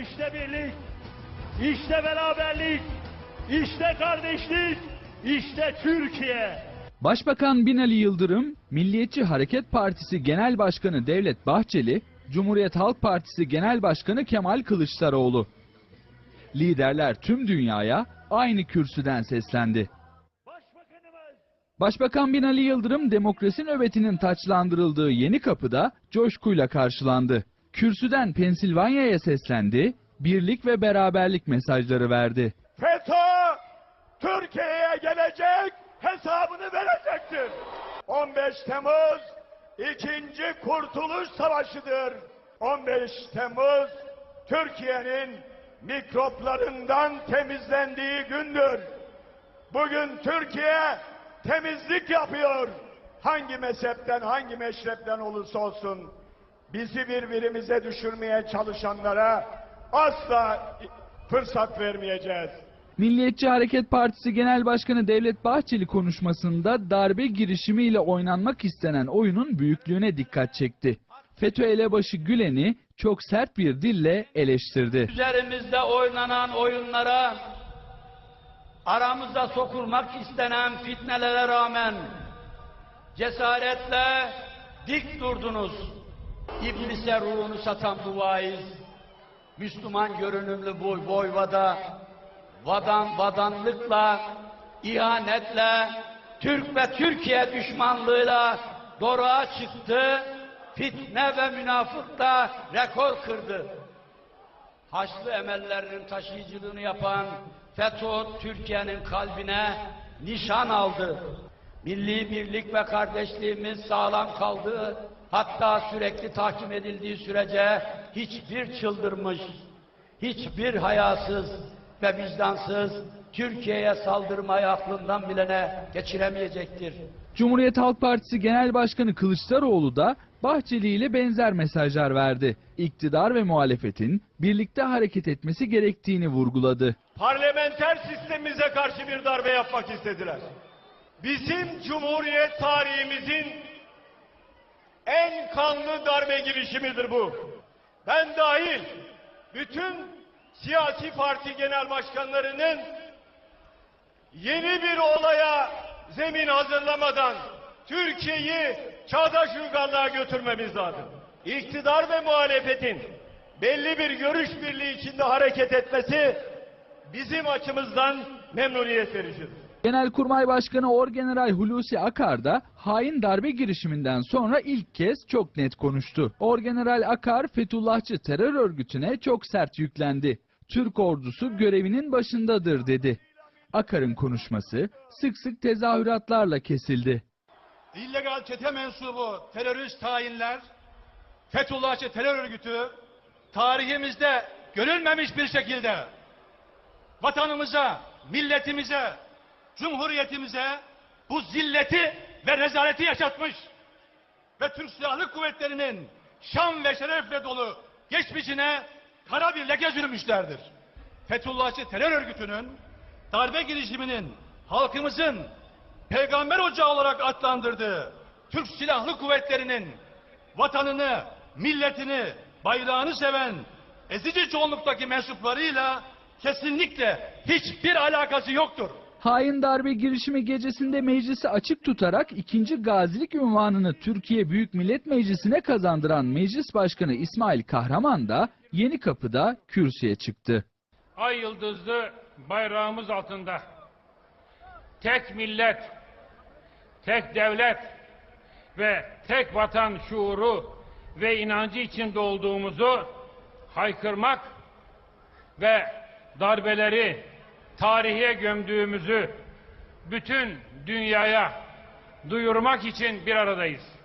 işte birlik, işte beraberlik, işte kardeşlik, işte Türkiye. Başbakan Binali Yıldırım, Milliyetçi Hareket Partisi Genel Başkanı Devlet Bahçeli, Cumhuriyet Halk Partisi Genel Başkanı Kemal Kılıçdaroğlu. Liderler tüm dünyaya aynı kürsüden seslendi. Başbakan Binali Yıldırım demokrasi nöbetinin taçlandırıldığı yeni kapıda coşkuyla karşılandı. Kürsüden Pensilvanya'ya seslendi, birlik ve beraberlik mesajları verdi. FETÖ Türkiye'ye gelecek, hesabını verecektir. 15 Temmuz ikinci Kurtuluş Savaşı'dır. 15 Temmuz Türkiye'nin mikroplarından temizlendiği gündür. Bugün Türkiye temizlik yapıyor. Hangi mezhepten, hangi meşrepten olursa olsun bizi birbirimize düşürmeye çalışanlara asla fırsat vermeyeceğiz. Milliyetçi Hareket Partisi Genel Başkanı Devlet Bahçeli konuşmasında darbe girişimiyle oynanmak istenen oyunun büyüklüğüne dikkat çekti. FETÖ elebaşı Gülen'i çok sert bir dille eleştirdi. Üzerimizde oynanan oyunlara, aramıza sokulmak istenen fitnelere rağmen cesaretle dik durdunuz. İblise ruhunu satan bu vaiz, Müslüman görünümlü bu boyvada, vadan vadanlıkla, ihanetle, Türk ve Türkiye düşmanlığıyla doruğa çıktı, fitne ve münafıkla rekor kırdı. Haçlı emellerinin taşıyıcılığını yapan FETÖ Türkiye'nin kalbine nişan aldı. Milli birlik ve kardeşliğimiz sağlam kaldı. Hatta sürekli tahkim edildiği sürece hiçbir çıldırmış, hiçbir hayasız ve vicdansız Türkiye'ye saldırmayı aklından bilene geçiremeyecektir. Cumhuriyet Halk Partisi Genel Başkanı Kılıçdaroğlu da Bahçeli ile benzer mesajlar verdi. İktidar ve muhalefetin birlikte hareket etmesi gerektiğini vurguladı. parlamenter sistemimize karşı bir darbe yapmak istediler. Bizim Cumhuriyet tarihimizin en kanlı darbe girişimidir bu. Ben dahil bütün siyasi parti genel başkanlarının yeni bir olaya zemin hazırlamadan Türkiye'yi çağdaş uygarlığa götürmemiz lazım. İktidar ve muhalefetin belli bir görüş birliği içinde hareket etmesi bizim açımızdan memnuniyet vericidir. Genelkurmay Başkanı Orgeneral Hulusi Akar da hain darbe girişiminden sonra ilk kez çok net konuştu. Orgeneral Akar Fethullahçı terör örgütüne çok sert yüklendi. Türk ordusu görevinin başındadır dedi. Akar'ın konuşması sık sık tezahüratlarla kesildi. illegal çete mensubu terörist hainler, Fethullahçı terör örgütü tarihimizde görülmemiş bir şekilde vatanımıza, milletimize, cumhuriyetimize bu zilleti ve rezaleti yaşatmış ve Türk Silahlı Kuvvetleri'nin şan ve şerefle dolu geçmişine kara bir leke sürmüşlerdir. Fethullahçı terör örgütünün darbe girişiminin halkımızın peygamber ocağı olarak adlandırdığı Türk Silahlı Kuvvetleri'nin vatanını, milletini, bayrağını seven ezici çoğunluktaki mensuplarıyla kesinlikle hiçbir alakası yoktur. Hain darbe girişimi gecesinde meclisi açık tutarak ikinci gazilik ünvanını Türkiye Büyük Millet Meclisi'ne kazandıran Meclis Başkanı İsmail Kahraman da Yeni Kapı'da kürsüye çıktı. ay yıldızlı bayrağımız altında tek millet, tek devlet ve tek vatan şuuru ve inancı içinde olduğumuzu haykırmak ve darbeleri tarihe gömdüğümüzü bütün dünyaya duyurmak için bir aradayız.